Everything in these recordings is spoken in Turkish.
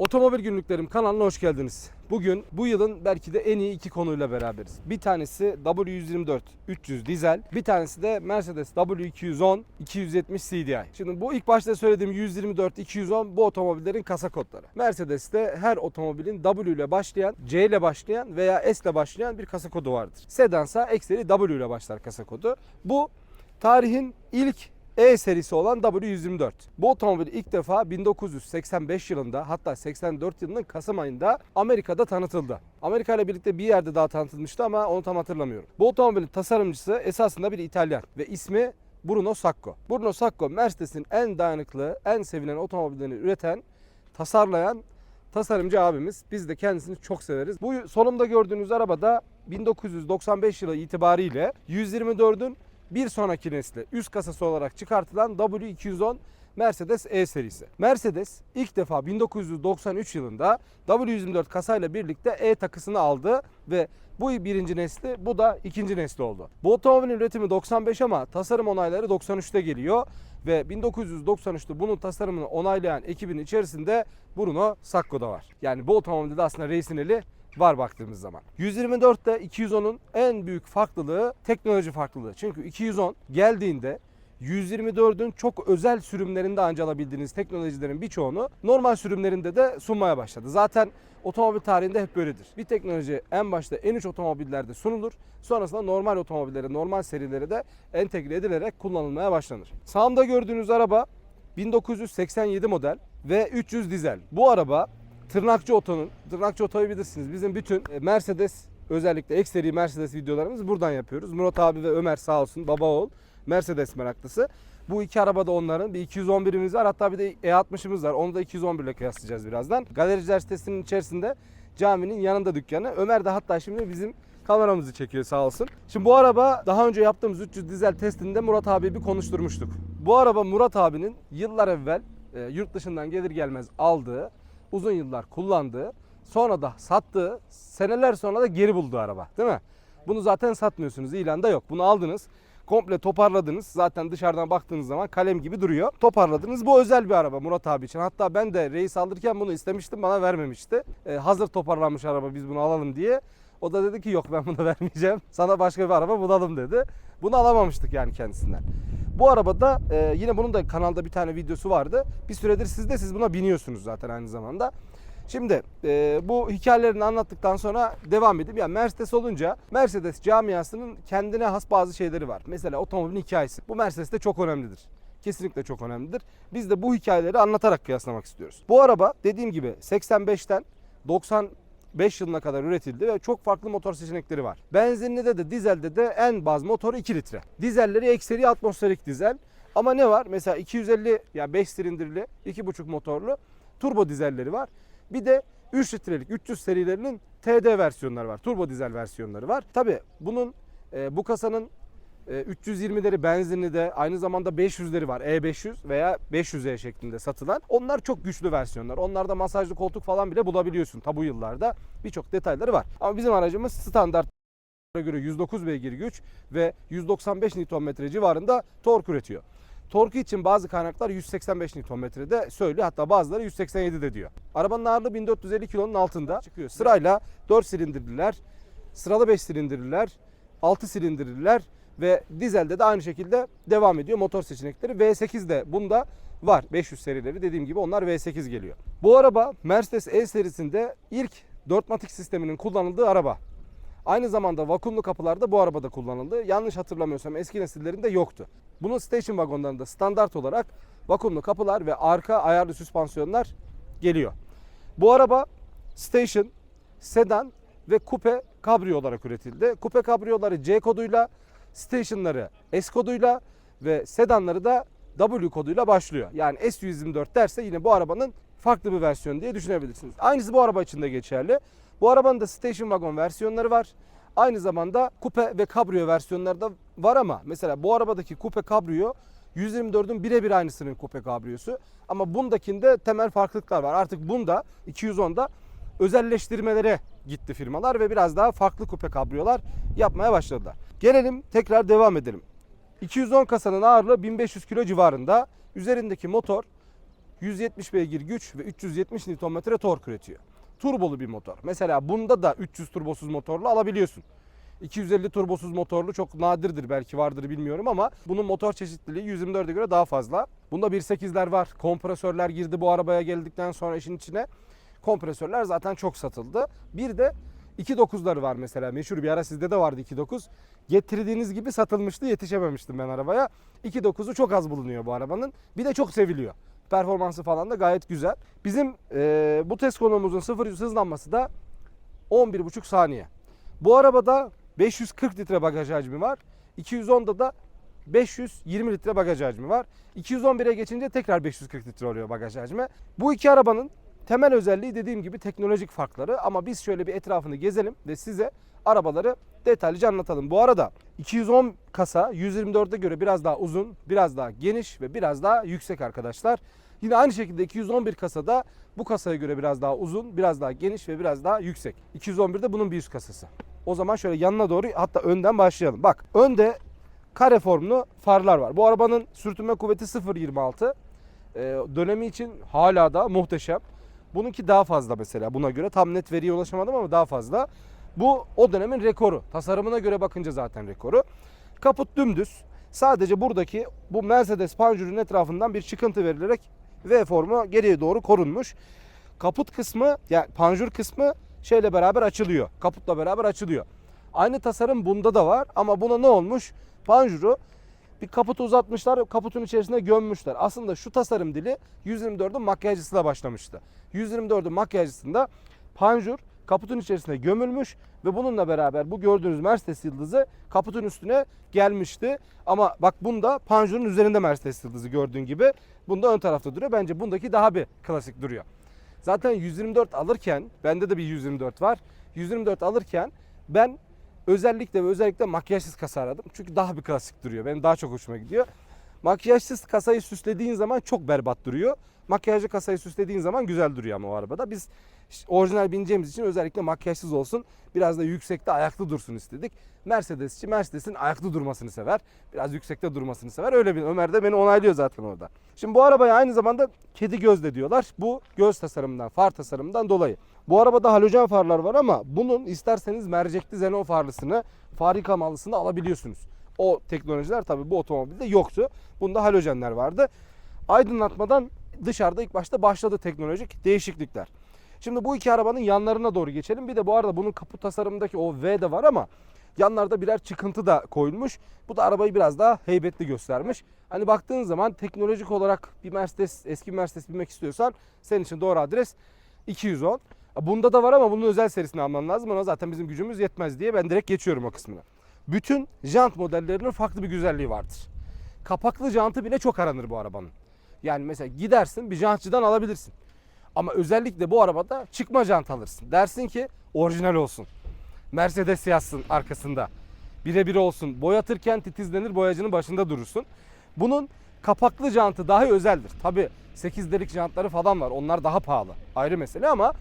Otomobil Günlüklerim kanalına hoş geldiniz. Bugün bu yılın belki de en iyi iki konuyla beraberiz. Bir tanesi W124 300 dizel, bir tanesi de Mercedes W210 270 CDI. Şimdi bu ilk başta söylediğim 124 210 bu otomobillerin kasa kodları. Mercedes'te her otomobilin W ile başlayan, C ile başlayan veya S ile başlayan bir kasa kodu vardır. Sedansa ekseri W ile başlar kasa kodu. Bu tarihin ilk e serisi olan W124. Bu otomobil ilk defa 1985 yılında hatta 84 yılının Kasım ayında Amerika'da tanıtıldı. Amerika ile birlikte bir yerde daha tanıtılmıştı ama onu tam hatırlamıyorum. Bu otomobilin tasarımcısı esasında bir İtalyan ve ismi Bruno Sacco. Bruno Sacco Mercedes'in en dayanıklı, en sevilen otomobillerini üreten, tasarlayan tasarımcı abimiz. Biz de kendisini çok severiz. Bu solumda gördüğünüz araba da 1995 yılı itibariyle 124'ün bir sonraki nesli üst kasası olarak çıkartılan W210 Mercedes E serisi. Mercedes ilk defa 1993 yılında W124 kasayla birlikte E takısını aldı ve bu birinci nesli bu da ikinci nesli oldu. Bu otomobilin üretimi 95 ama tasarım onayları 93'te geliyor ve 1993'te bunun tasarımını onaylayan ekibin içerisinde Bruno Sacco da var. Yani bu otomobilde de aslında reisin eli var baktığımız zaman. 124'te 210'un en büyük farklılığı teknoloji farklılığı. Çünkü 210 geldiğinde 124'ün çok özel sürümlerinde anca alabildiğiniz teknolojilerin birçoğunu normal sürümlerinde de sunmaya başladı. Zaten otomobil tarihinde hep böyledir. Bir teknoloji en başta en uç otomobillerde sunulur. Sonrasında normal otomobillere, normal serilere de entegre edilerek kullanılmaya başlanır. Sağımda gördüğünüz araba 1987 model ve 300 dizel. Bu araba Tırnakçı Oto'nun, Tırnakçı Oto'yu bilirsiniz. Bizim bütün e, Mercedes özellikle ekseri Mercedes videolarımızı buradan yapıyoruz. Murat abi ve Ömer sağ olsun baba oğul Mercedes meraklısı. Bu iki araba da onların. Bir 211'imiz var hatta bir de E60'ımız var. Onu da 211 ile kıyaslayacağız birazdan. Galericiler sitesinin içerisinde caminin yanında dükkanı. Ömer de hatta şimdi bizim kameramızı çekiyor sağ olsun. Şimdi bu araba daha önce yaptığımız 300 dizel testinde Murat abi bir konuşturmuştuk. Bu araba Murat abinin yıllar evvel e, yurt dışından gelir gelmez aldığı, uzun yıllar kullandığı, sonra da sattığı, seneler sonra da geri bulduğu araba değil mi? Bunu zaten satmıyorsunuz ilanda yok. Bunu aldınız komple toparladınız. Zaten dışarıdan baktığınız zaman kalem gibi duruyor. Toparladınız. Bu özel bir araba Murat abi için. Hatta ben de reis alırken bunu istemiştim bana vermemişti. Ee, hazır toparlanmış araba biz bunu alalım diye. O da dedi ki yok ben bunu vermeyeceğim. Sana başka bir araba bulalım dedi. Bunu alamamıştık yani kendisinden. Bu arabada e, yine bunun da kanalda bir tane videosu vardı. Bir süredir siz de siz buna biniyorsunuz zaten aynı zamanda. Şimdi e, bu hikayelerini anlattıktan sonra devam edeyim. Yani Mercedes olunca Mercedes camiasının kendine has bazı şeyleri var. Mesela otomobilin hikayesi. Bu Mercedes'te çok önemlidir. Kesinlikle çok önemlidir. Biz de bu hikayeleri anlatarak kıyaslamak istiyoruz. Bu araba dediğim gibi 85'ten 95 yılına kadar üretildi ve çok farklı motor seçenekleri var. Benzinli de dizelde de en baz motoru 2 litre. Dizelleri ekseri atmosferik dizel. Ama ne var? Mesela 250 ya yani 5 silindirli 2.5 motorlu turbo dizelleri var. Bir de 3 litrelik 300 serilerinin TD versiyonları var. Turbo dizel versiyonları var. Tabi bunun e, bu kasanın 320'leri benzinli de aynı zamanda 500'leri var. E500 veya 500E şeklinde satılan. Onlar çok güçlü versiyonlar. Onlarda masajlı koltuk falan bile bulabiliyorsun tabu yıllarda. Birçok detayları var. Ama bizim aracımız standart göre 109 beygir güç ve 195 Nm civarında tork üretiyor. Torku için bazı kaynaklar 185 Nm'de söylüyor. Hatta bazıları 187 de diyor. Arabanın ağırlığı 1450 kilonun altında çıkıyor. Sırayla 4 silindirliler, sıralı 5 silindirliler, 6 silindirliler ve dizelde de aynı şekilde devam ediyor motor seçenekleri. V8 de bunda var. 500 serileri dediğim gibi onlar V8 geliyor. Bu araba Mercedes E serisinde ilk 4 matik sisteminin kullanıldığı araba. Aynı zamanda vakumlu kapılar da bu arabada kullanıldı. Yanlış hatırlamıyorsam eski nesillerinde yoktu. Bunun station vagonlarında standart olarak vakumlu kapılar ve arka ayarlı süspansiyonlar geliyor. Bu araba station, sedan ve kupe kabrio olarak üretildi. Kupe kabriyoları C koduyla, stationları S koduyla ve sedanları da W koduyla başlıyor. Yani S124 derse yine bu arabanın farklı bir versiyonu diye düşünebilirsiniz. Aynısı bu araba için de geçerli. Bu arabanın da station wagon versiyonları var. Aynı zamanda kupe ve kabrio versiyonları da var ama mesela bu arabadaki kupe kabrio 124'ün birebir aynısının kupe kabriyosu. Ama bundakinde temel farklılıklar var. Artık bunda 210'da özelleştirmelere gitti firmalar ve biraz daha farklı kupe kabriyolar yapmaya başladılar. Gelelim tekrar devam edelim. 210 kasanın ağırlığı 1500 kilo civarında. Üzerindeki motor 170 beygir güç ve 370 Nm tork üretiyor. Turbolu bir motor. Mesela bunda da 300 turbosuz motorlu alabiliyorsun. 250 turbosuz motorlu çok nadirdir belki vardır bilmiyorum ama bunun motor çeşitliliği 124'e göre daha fazla. Bunda 1.8'ler var. Kompresörler girdi bu arabaya geldikten sonra işin içine. Kompresörler zaten çok satıldı. Bir de 2.9'ları var mesela. Meşhur bir ara sizde de vardı 2.9. Getirdiğiniz gibi satılmıştı yetişememiştim ben arabaya. 2.9'u çok az bulunuyor bu arabanın. Bir de çok seviliyor. Performansı falan da gayet güzel. Bizim eee, bu test konumuzun 0 hızlanması da 11,5 saniye. Bu arabada 540 litre bagaj hacmi var. 210'da da 520 litre bagaj hacmi var. 211'e geçince tekrar 540 litre oluyor bagaj hacmi. Bu iki arabanın temel özelliği dediğim gibi teknolojik farkları ama biz şöyle bir etrafını gezelim ve size arabaları detaylıca anlatalım. Bu arada 210 kasa 124'e göre biraz daha uzun, biraz daha geniş ve biraz daha yüksek arkadaşlar. Yine aynı şekilde 211 kasada bu kasaya göre biraz daha uzun, biraz daha geniş ve biraz daha yüksek. 211'de bunun bir üst kasası. O zaman şöyle yanına doğru hatta önden başlayalım. Bak önde kare formlu farlar var. Bu arabanın sürtünme kuvveti 0.26. Ee, dönemi için hala da muhteşem. Bununki daha fazla mesela buna göre. Tam net veriye ulaşamadım ama daha fazla. Bu o dönemin rekoru. Tasarımına göre bakınca zaten rekoru. Kaput dümdüz. Sadece buradaki bu Mercedes panjurun etrafından bir çıkıntı verilerek V formu geriye doğru korunmuş. Kaput kısmı yani panjur kısmı şeyle beraber açılıyor. Kaputla beraber açılıyor. Aynı tasarım bunda da var ama buna ne olmuş? Panjuru bir kaputu uzatmışlar, kaputun içerisine gömmüşler. Aslında şu tasarım dili 124'ün makyajcısıyla başlamıştı. 124'ün makyajcısında panjur kaputun içerisine gömülmüş ve bununla beraber bu gördüğünüz Mercedes yıldızı kaputun üstüne gelmişti. Ama bak bunda panjurun üzerinde Mercedes yıldızı gördüğün gibi bunda ön tarafta duruyor. Bence bundaki daha bir klasik duruyor. Zaten 124 alırken bende de bir 124 var. 124 alırken ben özellikle ve özellikle makyajsız kasa aradım. Çünkü daha bir klasik duruyor. Benim daha çok hoşuma gidiyor. Makyajsız kasayı süslediğin zaman çok berbat duruyor. Makyajlı kasayı süslediğin zaman güzel duruyor ama o arabada. Biz orijinal bineceğimiz için özellikle makyajsız olsun. Biraz da yüksekte ayaklı dursun istedik. Mercedes için Mercedes'in ayaklı durmasını sever. Biraz yüksekte durmasını sever. Öyle bir Ömer de beni onaylıyor zaten orada. Şimdi bu arabaya aynı zamanda kedi göz de diyorlar. Bu göz tasarımından, far tasarımından dolayı. Bu arabada halojen farlar var ama bunun isterseniz mercekli xenon farlısını, far yıkamalısını alabiliyorsunuz. O teknolojiler tabii bu otomobilde yoktu. Bunda halojenler vardı. Aydınlatmadan dışarıda ilk başta başladı teknolojik değişiklikler. Şimdi bu iki arabanın yanlarına doğru geçelim. Bir de bu arada bunun kaput tasarımındaki o V de var ama yanlarda birer çıkıntı da koyulmuş. Bu da arabayı biraz daha heybetli göstermiş. Hani baktığın zaman teknolojik olarak bir Mercedes, eski bir Mercedes binmek istiyorsan senin için doğru adres 210. Bunda da var ama bunun özel serisini alman lazım. Ona zaten bizim gücümüz yetmez diye ben direkt geçiyorum o kısmına. Bütün jant modellerinin farklı bir güzelliği vardır. Kapaklı jantı bile çok aranır bu arabanın. Yani mesela gidersin bir jantçıdan alabilirsin. Ama özellikle bu arabada çıkma jant alırsın. Dersin ki orijinal olsun. Mercedes yazsın arkasında. Birebir olsun. Boyatırken titizlenir boyacının başında durursun. Bunun kapaklı jantı dahi özeldir. Tabi 8 delik jantları falan var. Onlar daha pahalı. Ayrı mesele ama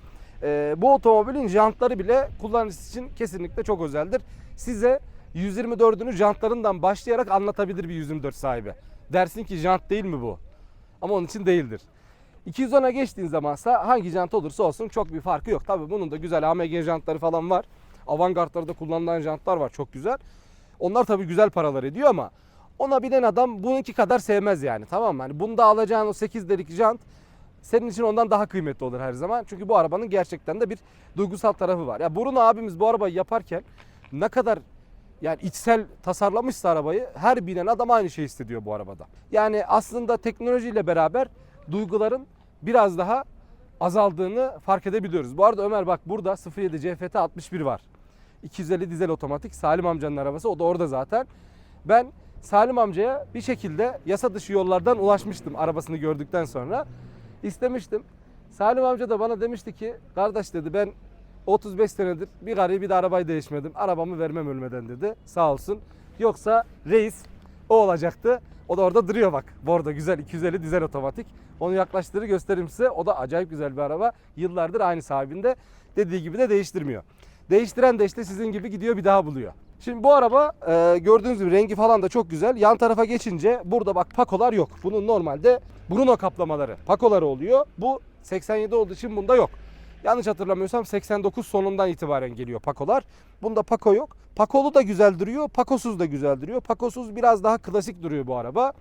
e, bu otomobilin jantları bile kullanıcısı için kesinlikle çok özeldir. Size 124'ünü jantlarından başlayarak anlatabilir bir 124 sahibi. Dersin ki jant değil mi bu? Ama onun için değildir. 210'a geçtiğin zamansa hangi jant olursa olsun çok bir farkı yok. Tabi bunun da güzel AMG jantları falan var. Avantgard'larda kullanılan jantlar var çok güzel. Onlar tabi güzel paralar ediyor ama ona binen adam bununki kadar sevmez yani tamam mı? Hani bunda alacağın o 8 delik jant senin için ondan daha kıymetli olur her zaman. Çünkü bu arabanın gerçekten de bir duygusal tarafı var. Ya Bruno abimiz bu arabayı yaparken ne kadar yani içsel tasarlamışsa arabayı her binen adam aynı şeyi hissediyor bu arabada. Yani aslında teknolojiyle beraber duyguların biraz daha azaldığını fark edebiliyoruz. Bu arada Ömer bak burada 07 CFT 61 var. 250 dizel otomatik Salim amcanın arabası o da orada zaten. Ben Salim amcaya bir şekilde yasa dışı yollardan ulaşmıştım arabasını gördükten sonra. İstemiştim. Salim amca da bana demişti ki kardeş dedi ben 35 senedir bir garibi bir de arabayı değişmedim. Arabamı vermem ölmeden dedi. Sağ olsun. Yoksa reis o olacaktı. O da orada duruyor bak. Bordo güzel 250 dizel otomatik. Onu yaklaştırır göstereyim size. O da acayip güzel bir araba. Yıllardır aynı sahibinde. Dediği gibi de değiştirmiyor. Değiştiren de işte sizin gibi gidiyor bir daha buluyor. Şimdi bu araba e, gördüğünüz gibi rengi falan da çok güzel. Yan tarafa geçince burada bak pakolar yok. Bunun normalde Bruno kaplamaları, pakoları oluyor. Bu 87 olduğu için bunda yok. Yanlış hatırlamıyorsam 89 sonundan itibaren geliyor pakolar. Bunda pako yok. Pakolu da güzel duruyor, pakosuz da güzel duruyor. Pakosuz biraz daha klasik duruyor bu araba.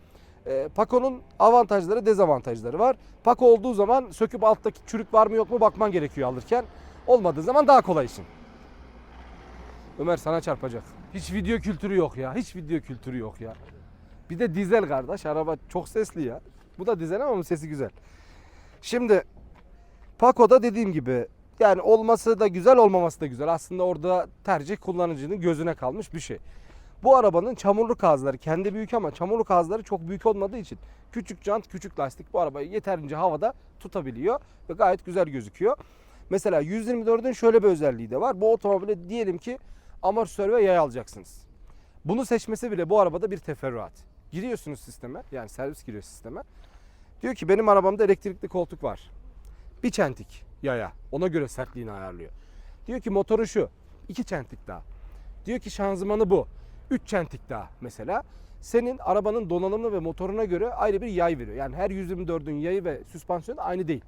E, Pako'nun avantajları, dezavantajları var. Pako olduğu zaman söküp alttaki çürük var mı yok mu bakman gerekiyor alırken. Olmadığı zaman daha kolay işin. Ömer sana çarpacak. Hiç video kültürü yok ya. Hiç video kültürü yok ya. Bir de dizel kardeş. Araba çok sesli ya. Bu da dizel ama sesi güzel. Şimdi Paco'da dediğim gibi yani olması da güzel olmaması da güzel. Aslında orada tercih kullanıcının gözüne kalmış bir şey. Bu arabanın çamurluk ağızları kendi büyük ama çamurluk ağızları çok büyük olmadığı için küçük jant, küçük lastik bu arabayı yeterince havada tutabiliyor ve gayet güzel gözüküyor. Mesela 124'ün şöyle bir özelliği de var. Bu otomobile diyelim ki amortisör ve yay alacaksınız. Bunu seçmesi bile bu arabada bir teferruat. Giriyorsunuz sisteme yani servis giriyor sisteme. Diyor ki benim arabamda elektrikli koltuk var. Bir çentik yaya. Ona göre sertliğini ayarlıyor. Diyor ki motoru şu. iki çentik daha. Diyor ki şanzımanı bu. Üç çentik daha mesela. Senin arabanın donanımı ve motoruna göre ayrı bir yay veriyor. Yani her 124'ün yayı ve süspansiyonu aynı değil.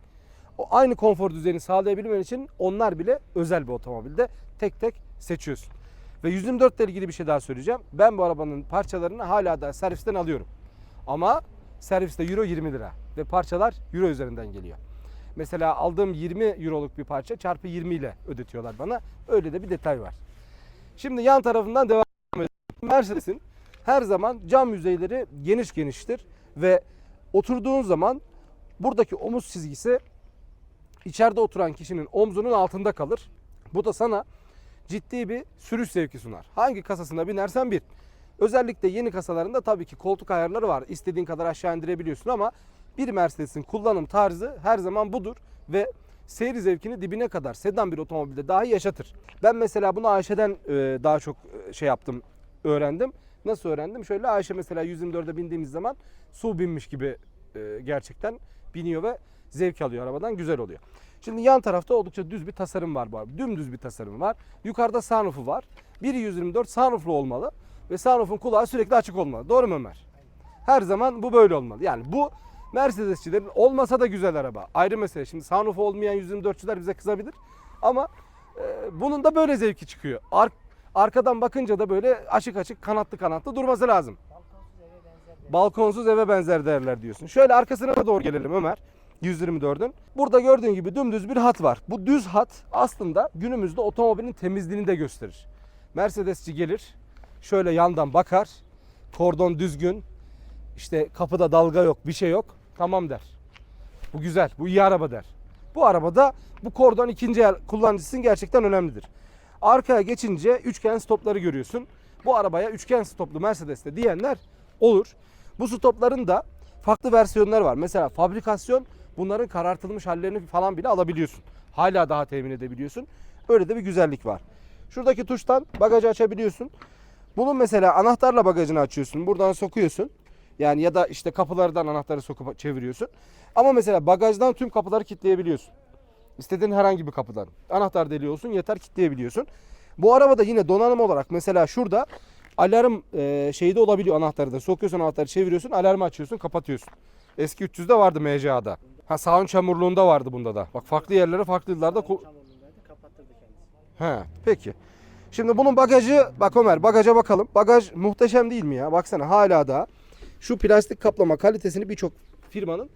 O aynı konfor düzeyini sağlayabilmen için onlar bile özel bir otomobilde tek tek seçiyorsun. Ve 124 ile ilgili bir şey daha söyleyeceğim. Ben bu arabanın parçalarını hala da servisten alıyorum. Ama serviste euro 20 lira ve parçalar euro üzerinden geliyor. Mesela aldığım 20 euroluk bir parça çarpı 20 ile ödetiyorlar bana. Öyle de bir detay var. Şimdi yan tarafından devam edelim. Mercedes'in her zaman cam yüzeyleri geniş geniştir ve oturduğun zaman buradaki omuz çizgisi içeride oturan kişinin omzunun altında kalır. Bu da sana ciddi bir sürüş zevki sunar. Hangi kasasına binersen bir. Özellikle yeni kasalarında tabii ki koltuk ayarları var. İstediğin kadar aşağı indirebiliyorsun ama bir Mercedes'in kullanım tarzı her zaman budur ve seyir zevkini dibine kadar sedan bir otomobilde dahi yaşatır. Ben mesela bunu Ayşe'den e, daha çok e, şey yaptım, öğrendim. Nasıl öğrendim? Şöyle Ayşe mesela 124'e bindiğimiz zaman su binmiş gibi e, gerçekten biniyor ve zevk alıyor arabadan güzel oluyor. Şimdi yan tarafta oldukça düz bir tasarım var bu araba. Dümdüz bir tasarım var. Yukarıda sunroofu var. Biri 124 sunrooflu olmalı ve sunroofun kulağı sürekli açık olmalı. Doğru mu Ömer? Her zaman bu böyle olmalı. Yani bu Mercedesçilerin olmasa da güzel araba. Ayrı mesele. Şimdi sunroof olmayan 124'çüler bize kızabilir. Ama e, bunun da böyle zevki çıkıyor. Ar- arkadan bakınca da böyle açık açık kanatlı kanatlı durması lazım. Balkonsuz eve benzer derler diyorsun. Şöyle arkasına da doğru gelelim Ömer. 124'ün. Burada gördüğün gibi dümdüz bir hat var. Bu düz hat aslında günümüzde otomobilin temizliğini de gösterir. Mercedesçi gelir, şöyle yandan bakar, kordon düzgün, işte kapıda dalga yok, bir şey yok. Tamam der. Bu güzel, bu iyi araba der. Bu arabada bu kordon ikinci el kullanıcısının gerçekten önemlidir. Arkaya geçince üçgen stopları görüyorsun. Bu arabaya üçgen stoplu Mercedes'te diyenler olur. Bu stopların da farklı versiyonları var. Mesela fabrikasyon bunların karartılmış hallerini falan bile alabiliyorsun. Hala daha temin edebiliyorsun. Öyle de bir güzellik var. Şuradaki tuştan bagajı açabiliyorsun. Bunun mesela anahtarla bagajını açıyorsun. Buradan sokuyorsun. Yani ya da işte kapılardan anahtarı sokup çeviriyorsun. Ama mesela bagajdan tüm kapıları kilitleyebiliyorsun. İstediğin herhangi bir kapıdan. Anahtar deliği olsun yeter kilitleyebiliyorsun. Bu arabada yine donanım olarak mesela şurada alarm e, şeyi de olabiliyor anahtarı da. Sokuyorsun anahtarı çeviriyorsun alarmı açıyorsun kapatıyorsun. Eski 300'de vardı MCA'da. Ha sağın çamurluğunda vardı bunda da. Bak farklı yerlere farklı yıllarda Çamurluğundaydı, kapattırdı kendisi. He peki. Şimdi bunun bagajı bak Ömer bagaja bakalım. Bagaj muhteşem değil mi ya? Baksana hala da şu plastik kaplama kalitesini birçok firmanın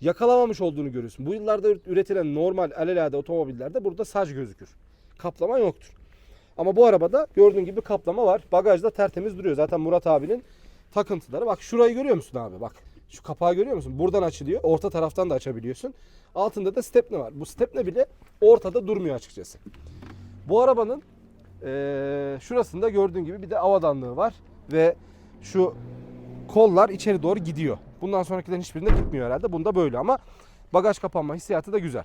yakalamamış olduğunu görüyorsun. Bu yıllarda üretilen normal alelade otomobillerde burada saç gözükür. Kaplama yoktur. Ama bu arabada gördüğün gibi kaplama var. Bagajda tertemiz duruyor. Zaten Murat abinin takıntıları. Bak şurayı görüyor musun abi? Bak şu kapağı görüyor musun? Buradan açılıyor. Orta taraftan da açabiliyorsun. Altında da stepne var. Bu stepne bile ortada durmuyor açıkçası. Bu arabanın eee, şurasında gördüğün gibi bir de avadanlığı var ve şu kollar içeri doğru gidiyor. Bundan sonrakilerin hiçbirinde gitmiyor herhalde. Bunda böyle ama bagaj kapanma hissiyatı da güzel.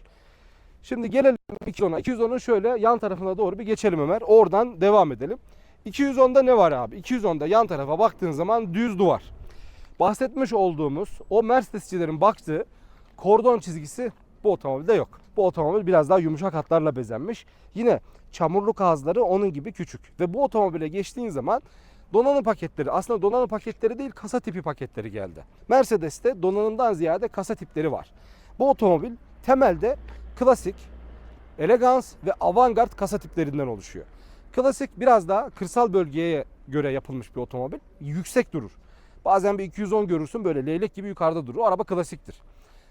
Şimdi gelelim 210'a. 210'un şöyle yan tarafına doğru bir geçelim Ömer. Oradan devam edelim. 210'da ne var abi? 210'da yan tarafa baktığın zaman düz duvar. Bahsetmiş olduğumuz o Mercedesçilerin baktığı kordon çizgisi Bu otomobilde yok. Bu otomobil biraz daha yumuşak hatlarla bezenmiş. Yine çamurluk ağızları onun gibi küçük. Ve bu otomobile geçtiğin zaman donanım paketleri aslında donanım paketleri değil kasa tipi paketleri geldi. Mercedes'te donanımdan ziyade kasa tipleri var. Bu otomobil temelde klasik, elegans ve avantgard kasa tiplerinden oluşuyor. Klasik biraz daha kırsal bölgeye göre yapılmış bir otomobil. Yüksek durur. Bazen bir 210 görürsün böyle leylek gibi yukarıda durur. O araba klasiktir.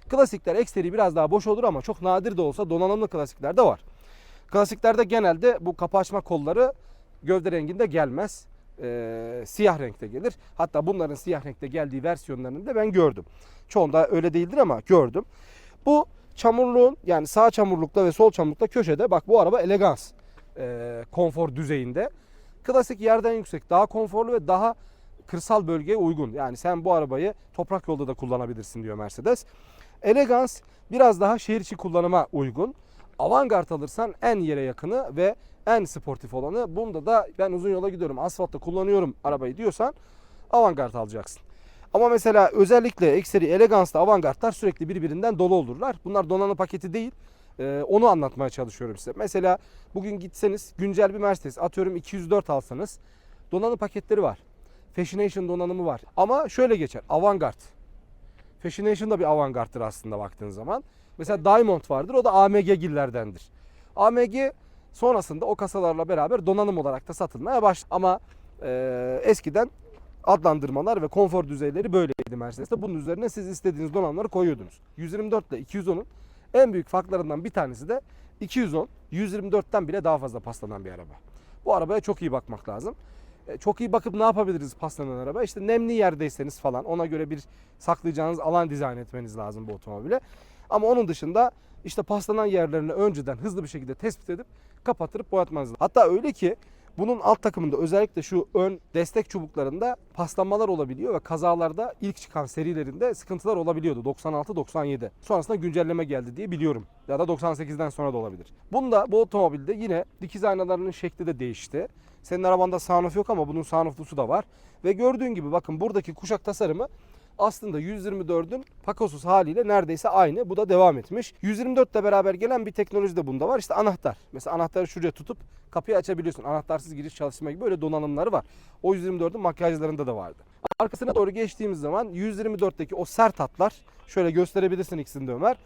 Klasikler eksteri biraz daha boş olur ama çok nadir de olsa donanımlı klasikler de var. Klasiklerde genelde bu kapı açma kolları gövde renginde gelmez. Ee, siyah renkte gelir. Hatta bunların siyah renkte geldiği versiyonlarını da ben gördüm. Çoğunda öyle değildir ama gördüm. Bu çamurluğun yani sağ çamurlukta ve sol çamurlukta köşede bak bu araba elegans e, konfor düzeyinde. Klasik yerden yüksek daha konforlu ve daha kırsal bölgeye uygun. Yani sen bu arabayı toprak yolda da kullanabilirsin diyor Mercedes. Elegans biraz daha şehir içi kullanıma uygun. Avantgard alırsan en yere yakını ve en sportif olanı. Bunda da ben uzun yola gidiyorum asfaltta kullanıyorum arabayı diyorsan Avantgard alacaksın. Ama mesela özellikle ekseri eleganslı avantgardlar sürekli birbirinden dolu olurlar. Bunlar donanım paketi değil. Ee, onu anlatmaya çalışıyorum size. Mesela bugün gitseniz güncel bir Mercedes atıyorum 204 alsanız donanım paketleri var. Fascination donanımı var. Ama şöyle geçer. Avantgard. Fascination da bir avantgardtır aslında baktığın zaman. Mesela Diamond vardır. O da AMG gillerdendir. AMG sonrasında o kasalarla beraber donanım olarak da satılmaya başladı. Ama e, eskiden adlandırmalar ve konfor düzeyleri böyleydi Mercedes'te. Bunun üzerine siz istediğiniz donanımları koyuyordunuz. 124 ile 210'un en büyük farklarından bir tanesi de 210 124'ten bile daha fazla paslanan bir araba. Bu arabaya çok iyi bakmak lazım. E, Çok iyi bakıp ne yapabiliriz paslanan araba? İşte nemli yerdeyseniz falan ona göre bir saklayacağınız alan dizayn etmeniz lazım bu otomobile. Ama onun dışında işte paslanan yerlerini önceden hızlı bir şekilde tespit edip kapattırıp boyatmanız lazım. Hatta öyle ki bunun alt takımında özellikle şu ön destek çubuklarında paslanmalar olabiliyor ve kazalarda ilk çıkan serilerinde sıkıntılar olabiliyordu 96-97. Sonrasında güncelleme geldi diye biliyorum. Ya da 98'den sonra da olabilir. Bunda bu otomobilde yine dikiz aynalarının şekli de değişti. Senin arabanda sunroof yok ama bunun sunrooflusu da var. Ve gördüğün gibi bakın buradaki kuşak tasarımı aslında 124'ün pakosuz haliyle neredeyse aynı. Bu da devam etmiş. 124 ile beraber gelen bir teknoloji de bunda var. İşte anahtar. Mesela anahtarı şuraya tutup kapıyı açabiliyorsun. Anahtarsız giriş çalışma gibi böyle donanımları var. O 124'ün makyajlarında da vardı. Arkasına doğru geçtiğimiz zaman 124'teki o sert hatlar şöyle gösterebilirsin ikisini de Ömer.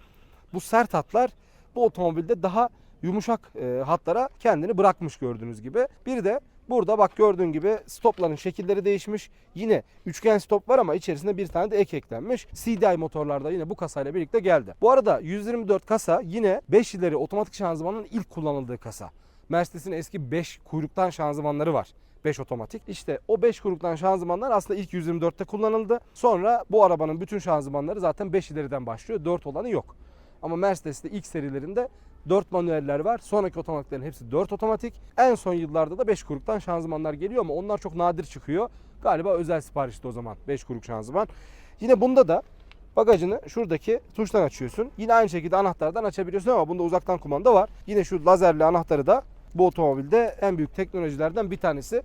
Bu sert hatlar bu otomobilde daha yumuşak e, hatlara kendini bırakmış gördüğünüz gibi. Bir de burada bak gördüğün gibi stopların şekilleri değişmiş. Yine üçgen stop var ama içerisinde bir tane de ek eklenmiş. CDI motorlarda yine bu kasayla birlikte geldi. Bu arada 124 kasa yine 5 ileri otomatik şanzımanın ilk kullanıldığı kasa. Mercedes'in eski 5 kuyruktan şanzımanları var. 5 otomatik. İşte o 5 kuyruktan şanzımanlar aslında ilk 124'te kullanıldı. Sonra bu arabanın bütün şanzımanları zaten 5 ileriden başlıyor. 4 olanı yok. Ama Mercedes'te ilk serilerinde 4 manueller var. Sonraki otomatiklerin hepsi 4 otomatik. En son yıllarda da 5 kuruktan şanzımanlar geliyor ama onlar çok nadir çıkıyor. Galiba özel siparişti o zaman 5 kuruk şanzıman. Yine bunda da bagajını şuradaki tuştan açıyorsun. Yine aynı şekilde anahtardan açabiliyorsun ama bunda uzaktan kumanda var. Yine şu lazerli anahtarı da bu otomobilde en büyük teknolojilerden bir tanesi.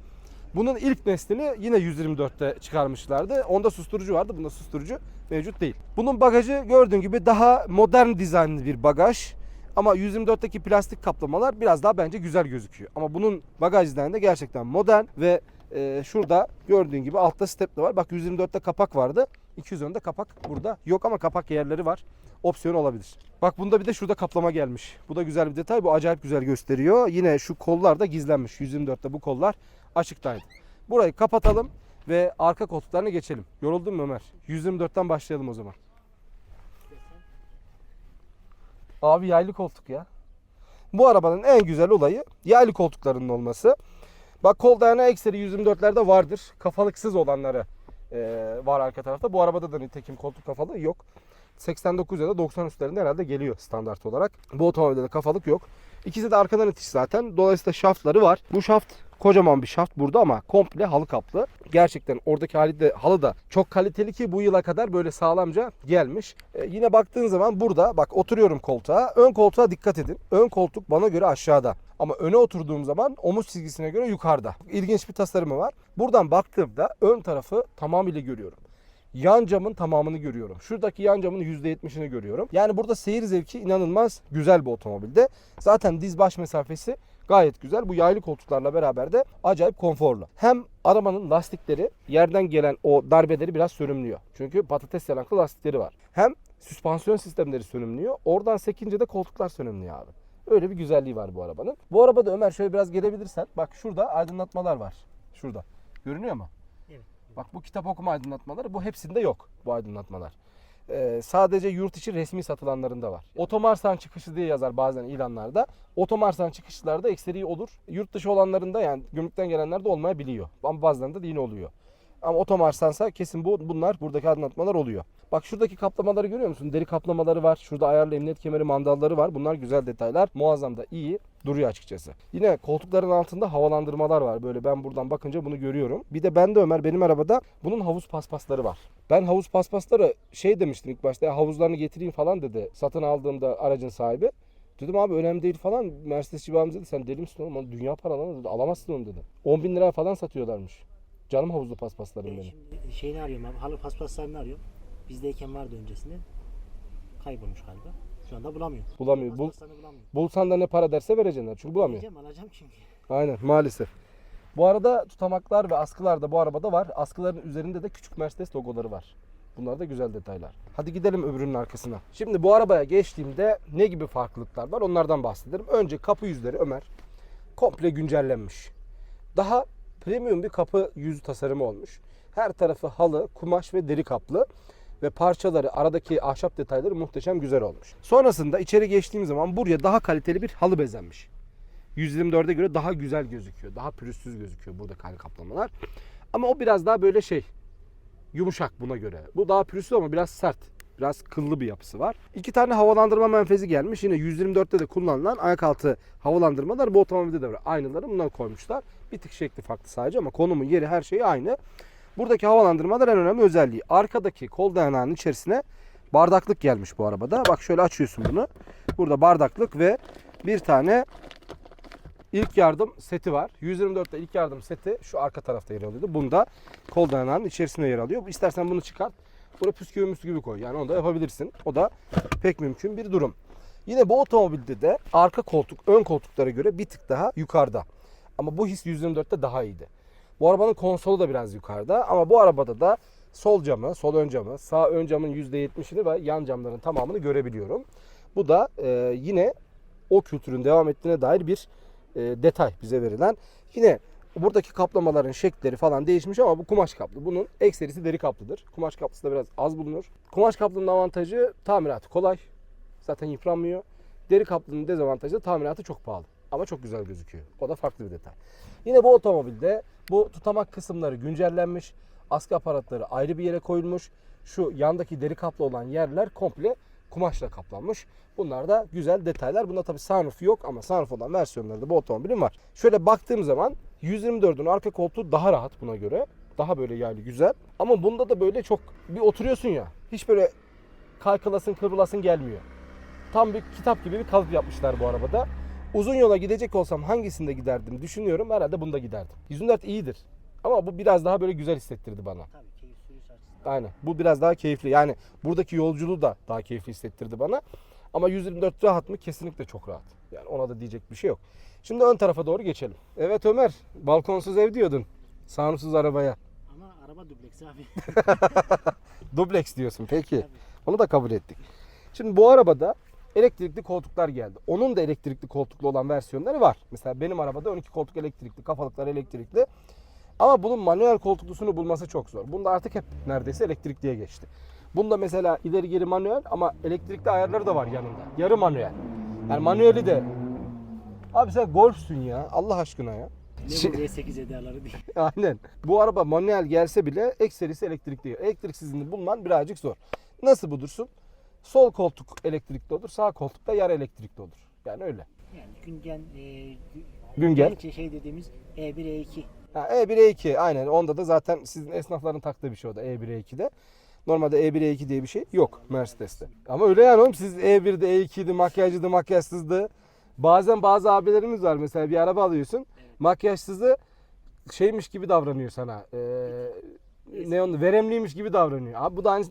Bunun ilk neslini yine 124'te çıkarmışlardı. Onda susturucu vardı. Bunda susturucu mevcut değil. Bunun bagajı gördüğün gibi daha modern dizaynlı bir bagaj. Ama 124'teki plastik kaplamalar biraz daha bence güzel gözüküyor. Ama bunun bagaj dizaynı gerçekten modern ve e, şurada gördüğün gibi altta step de var. Bak 124'te kapak vardı. 210'da kapak burada yok ama kapak yerleri var. Opsiyon olabilir. Bak bunda bir de şurada kaplama gelmiş. Bu da güzel bir detay. Bu acayip güzel gösteriyor. Yine şu kollar da gizlenmiş. 124'te bu kollar açıktaydı. Burayı kapatalım ve arka koltuklarına geçelim. Yoruldun mu Ömer? 124'ten başlayalım o zaman. Abi yaylı koltuk ya. Bu arabanın en güzel olayı yaylı koltuklarının olması. Bak kol dayanağı ekseri 124'lerde vardır. Kafalıksız olanları e, var arka tarafta. Bu arabada da nitekim koltuk kafalı yok. 89 ya da 90 üstlerinde herhalde geliyor standart olarak. Bu otomobilde de kafalık yok. İkisi de arkadan itiş zaten. Dolayısıyla şaftları var. Bu şaft kocaman bir şaft burada ama komple halı kaplı. Gerçekten oradaki hali de, halı da çok kaliteli ki bu yıla kadar böyle sağlamca gelmiş. E, yine baktığın zaman burada bak oturuyorum koltuğa. Ön koltuğa dikkat edin. Ön koltuk bana göre aşağıda. Ama öne oturduğum zaman omuz çizgisine göre yukarıda. İlginç bir tasarımı var. Buradan baktığımda ön tarafı tamamıyla görüyorum. yan camın tamamını görüyorum. Şuradaki yan camın %70'ini görüyorum. Yani burada seyir zevki inanılmaz güzel bir otomobilde. Zaten diz baş mesafesi gayet güzel. Bu yaylı koltuklarla beraber de acayip konforlu. Hem arabanın lastikleri yerden gelen o darbeleri biraz sönümlüyor. Çünkü patates yanaklı lastikleri var. Hem süspansiyon sistemleri sönümlüyor. Oradan sekince de koltuklar sönümlüyor abi. Öyle bir güzelliği var bu arabanın. Bu arabada Ömer şöyle biraz gelebilirsen. Bak şurada aydınlatmalar var. Şurada. Görünüyor mu? Evet. Bak bu kitap okuma aydınlatmaları bu hepsinde yok bu aydınlatmalar. Ee, sadece yurt içi resmi satılanlarında var. Otomarsan çıkışı diye yazar bazen ilanlarda. Otomarsan çıkışlarda ekseri olur. Yurt dışı olanlarında yani gümrükten gelenlerde olmayabiliyor. Ama bazılarında da yine oluyor. Ama otomarsansa kesin bu bunlar buradaki aydınlatmalar oluyor. Bak şuradaki kaplamaları görüyor musun? Deri kaplamaları var. Şurada ayarlı emniyet kemeri mandalları var. Bunlar güzel detaylar. Muazzam da iyi duruyor açıkçası. Yine koltukların altında havalandırmalar var. Böyle ben buradan bakınca bunu görüyorum. Bir de bende Ömer benim arabada bunun havuz paspasları var. Ben havuz paspasları şey demiştim ilk başta havuzlarını getireyim falan dedi. Satın aldığımda aracın sahibi. Dedim abi önemli değil falan. Mercedes cibamız dedi sen deli misin oğlum? Dünya paraları dedi. Alamazsın onu dedi. 10 bin liraya falan satıyorlarmış. Canım havuzlu paspaslarım Ben benim. şimdi şeyini arıyorum abi. Halı paspaslarını arıyorum. Bizdeyken vardı öncesinde. Kaybolmuş galiba. Şu anda bulamıyorum. Bulamıyor. Bul, Paspaslarını bulamıyorum. bulsan da ne para derse vereceksin. Çünkü bulamıyor. Alacağım alacağım çünkü. Aynen maalesef. Bu arada tutamaklar ve askılar da bu arabada var. Askıların üzerinde de küçük Mercedes logoları var. Bunlar da güzel detaylar. Hadi gidelim öbürünün arkasına. Şimdi bu arabaya geçtiğimde ne gibi farklılıklar var onlardan bahsedelim. Önce kapı yüzleri Ömer komple güncellenmiş. Daha premium bir kapı yüz tasarımı olmuş. Her tarafı halı, kumaş ve deri kaplı ve parçaları, aradaki ahşap detayları muhteşem güzel olmuş. Sonrasında içeri geçtiğim zaman buraya daha kaliteli bir halı bezenmiş. 124'e göre daha güzel gözüküyor. Daha pürüzsüz gözüküyor burada kare kaplamalar. Ama o biraz daha böyle şey yumuşak buna göre. Bu daha pürüzsüz ama biraz sert. Biraz kıllı bir yapısı var. İki tane havalandırma menfezi gelmiş. Yine 124'te de kullanılan ayak altı havalandırmalar bu otomobilde de var. Aynıları bundan koymuşlar. Bir tık şekli farklı sadece ama konumu, yeri her şeyi aynı. Buradaki havalandırmalar en önemli özelliği. Arkadaki kol dayanağının içerisine bardaklık gelmiş bu arabada. Bak şöyle açıyorsun bunu. Burada bardaklık ve bir tane İlk yardım seti var. 124'te ilk yardım seti şu arka tarafta yer alıyordu. Bunda kol dayanağının içerisinde yer alıyor. İstersen bunu çıkart. Buraya püsküvi müsküvi koy. Yani onu da yapabilirsin. O da pek mümkün bir durum. Yine bu otomobilde de arka koltuk ön koltuklara göre bir tık daha yukarıda. Ama bu his 124'te daha iyiydi. Bu arabanın konsolu da biraz yukarıda ama bu arabada da sol camı, sol ön camı, sağ ön camın %70'ini ve yan camların tamamını görebiliyorum. Bu da e, yine o kültürün devam ettiğine dair bir e, detay bize verilen. Yine buradaki kaplamaların şekilleri falan değişmiş ama bu kumaş kaplı. Bunun ekserisi deri kaplıdır. Kumaş kaplısı da biraz az bulunur. Kumaş kaplının avantajı tamiratı kolay. Zaten yıpranmıyor. Deri kaplının dezavantajı da tamiratı çok pahalı. Ama çok güzel gözüküyor. O da farklı bir detay. Yine bu otomobilde bu tutamak kısımları güncellenmiş. Askı aparatları ayrı bir yere koyulmuş. Şu yandaki deri kaplı olan yerler komple kumaşla kaplanmış. Bunlar da güzel detaylar. Bunda tabii sunroof yok ama sunroof olan versiyonları da bu otomobilin var. Şöyle baktığım zaman 124'ün arka koltuğu daha rahat buna göre. Daha böyle yaylı güzel. Ama bunda da böyle çok bir oturuyorsun ya. Hiç böyle kaykılasın kıvrılasın gelmiyor. Tam bir kitap gibi bir kalıp yapmışlar bu arabada. Uzun yola gidecek olsam hangisinde giderdim düşünüyorum. Herhalde bunda giderdim. 124 iyidir. Ama bu biraz daha böyle güzel hissettirdi bana. Tabii keyif sürüş açısından. Aynen. Bu biraz daha keyifli. Yani buradaki yolculuğu da daha keyifli hissettirdi bana. Ama 124 rahat mı? Kesinlikle çok rahat. Yani ona da diyecek bir şey yok. Şimdi ön tarafa doğru geçelim. Evet Ömer, balkonsuz ev diyordun. Sağımsız arabaya. Ama araba dubleks abi. Dubleks diyorsun peki. Tabii. Onu da kabul ettik. Şimdi bu arabada elektrikli koltuklar geldi. Onun da elektrikli koltuklu olan versiyonları var. Mesela benim arabada 12 koltuk elektrikli, kafalıklar elektrikli. Ama bunun manuel koltuklusunu bulması çok zor. Bunda artık hep neredeyse elektrikliye geçti. Bunda mesela ileri geri manuel ama elektrikli ayarları da var yanında. Yarı manuel. Yani manueli de Abi sen golfsün ya Allah aşkına ya. Ne bu V8 edaları değil. Aynen. Bu araba manuel gelse bile ekserisi elektrikli. Elektriksizini bulman birazcık zor. Nasıl bulursun? Sol koltuk elektrikli olur, sağ koltuk da yarı elektrikli olur. Yani öyle. Yani güncel e, gerçi şey dediğimiz E1 E2. Ha, E1 E2 aynen. Onda da zaten sizin esnafların taktığı bir şey o da E1 E2'de. Normalde E1 E2 diye bir şey yok Mercedes'te. Ama öyle yani oğlum siz E1'de E2'di, makyajlıydı, makyajsızdı. Bazen bazı abilerimiz var mesela bir araba alıyorsun. Makyajsızı şeymiş gibi davranıyor sana. Ee, neon veremliymiş gibi davranıyor. Abi bu da aynı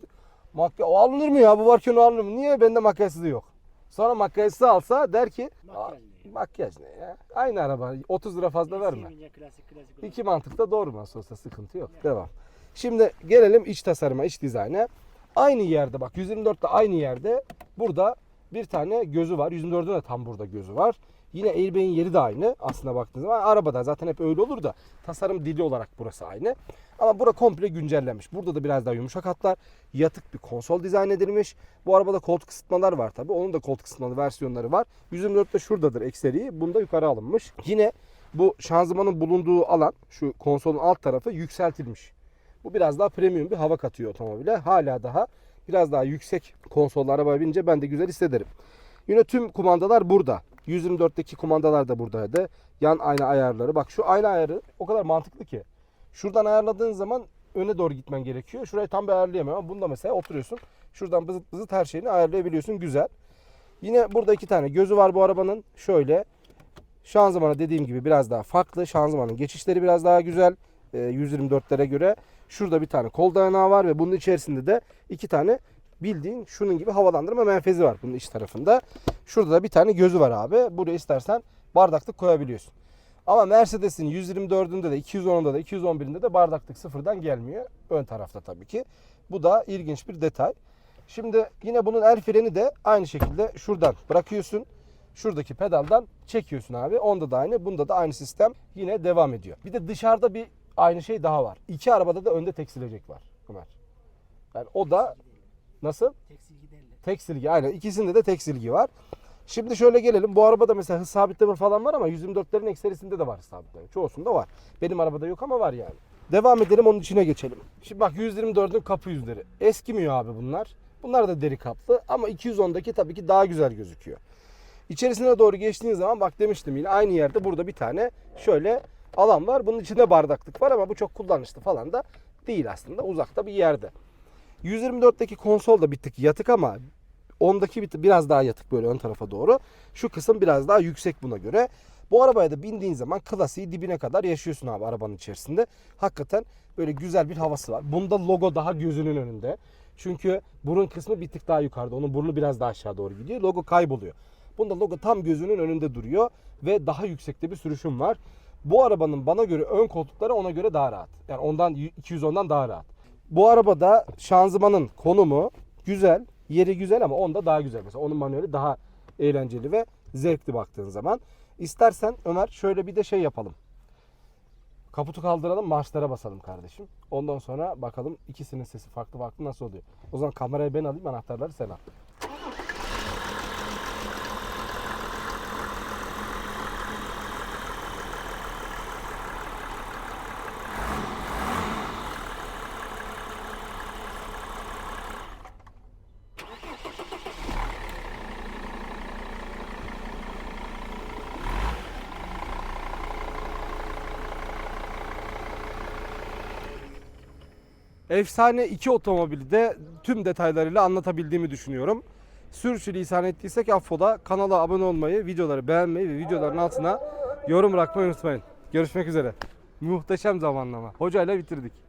makyaj o alınır mı ya? Bu varken o alınır mı? Niye bende makyajsız yok? Sonra makyajsız alsa der ki Makyaj "Aa, ne ya?" makyaj ne ya? Aynı araba 30 lira fazla verme. Klasik klasik. İki mantıkta doğru mu olsa sıkıntı yok. Devam. Şimdi gelelim iç tasarıma, iç dizayna. Aynı yerde bak 124'te aynı yerde burada bir tane gözü var. 124'ün de tam burada gözü var. Yine airbag'in yeri de aynı aslında baktığınız zaman. Arabada zaten hep öyle olur da tasarım dili olarak burası aynı. Ama bura komple güncellenmiş. Burada da biraz daha yumuşak hatlar. Yatık bir konsol dizayn edilmiş. Bu arabada koltuk ısıtmalar var tabi. Onun da koltuk ısıtmalı versiyonları var. 124'te şuradadır ekseriği. Bunda yukarı alınmış. Yine bu şanzımanın bulunduğu alan şu konsolun alt tarafı yükseltilmiş. Bu biraz daha premium bir hava katıyor otomobile. Hala daha biraz daha yüksek konsollu arabaya binince ben de güzel hissederim. Yine tüm kumandalar burada. 124'teki kumandalar da buradaydı. Yan ayna ayarları. Bak şu ayna ayarı o kadar mantıklı ki. Şuradan ayarladığın zaman öne doğru gitmen gerekiyor. Şurayı tam bir ayarlayamıyorum ama bunda mesela oturuyorsun. Şuradan bızıt bızıt her şeyini ayarlayabiliyorsun. Güzel. Yine burada iki tane gözü var bu arabanın. Şöyle Şanzımanı dediğim gibi biraz daha farklı. Şanzımanın geçişleri biraz daha güzel. e, 124'lere göre. Şurada bir tane kol dayanağı var ve bunun içerisinde de iki tane bildiğin şunun gibi havalandırma menfezi var bunun iç tarafında. Şurada da bir tane gözü var abi. Buraya istersen bardaklık koyabiliyorsun. Ama Mercedes'in 124'ünde de 210'unda da 211'inde de bardaklık sıfırdan gelmiyor. Ön tarafta tabii ki. Bu da ilginç bir detay. Şimdi yine bunun el freni de aynı şekilde şuradan bırakıyorsun. Şuradaki pedaldan çekiyorsun abi. Onda da aynı. Bunda da aynı sistem yine devam ediyor. Bir de dışarıda bir aynı şey daha var. İki arabada da önde tek silecek var Ömer. Yani o da nasıl? Tek silgi derler. Tek silgi aynen. İkisinde de tek silgi var. Şimdi şöyle gelelim. Bu arabada mesela hız sabitleme falan var ama 124'lerin ekserisinde de var hız sabitleme. Çoğusunda var. Benim arabada yok ama var yani. Devam edelim onun içine geçelim. Şimdi bak 124'ün kapı yüzleri. Eskimiyor abi bunlar. Bunlar da deri kaplı ama 210'daki tabii ki daha güzel gözüküyor. İçerisine doğru geçtiğiniz zaman bak demiştim yine aynı yerde burada bir tane şöyle alan var. Bunun içinde bardaklık var ama bu çok kullanışlı falan da değil aslında. Uzakta bir yerde. 124'teki konsol da bir tık yatık ama 10'daki bir biraz daha yatık böyle ön tarafa doğru. Şu kısım biraz daha yüksek buna göre. Bu arabaya da bindiğin zaman klasiği dibine kadar yaşıyorsun abi arabanın içerisinde. Hakikaten böyle güzel bir havası var. Bunda logo daha gözünün önünde. Çünkü burun kısmı bir tık daha yukarıda. Onun burnu biraz daha aşağı doğru gidiyor. Logo kayboluyor. Bunda logo tam gözünün önünde duruyor ve daha yüksekte bir sürüşüm var. Bu arabanın bana göre ön koltukları ona göre daha rahat. Yani ondan 210'dan daha rahat. Bu arabada şanzımanın konumu güzel, yeri güzel ama onda daha güzel. Mesela onun manueli daha eğlenceli ve zevkli baktığın zaman. İstersen Ömer şöyle bir de şey yapalım. Kaputu kaldıralım, marşlara basalım kardeşim. Ondan sonra bakalım ikisinin sesi farklı farklı nasıl oluyor. O zaman kamerayı ben alayım, anahtarları sen al. Efsane iki otomobili de tüm detaylarıyla anlatabildiğimi düşünüyorum. Sürçülisan ettiysek affola. Kanala abone olmayı, videoları beğenmeyi ve videoların altına yorum bırakmayı unutmayın. Görüşmek üzere. Muhteşem zamanlama. Hocayla bitirdik.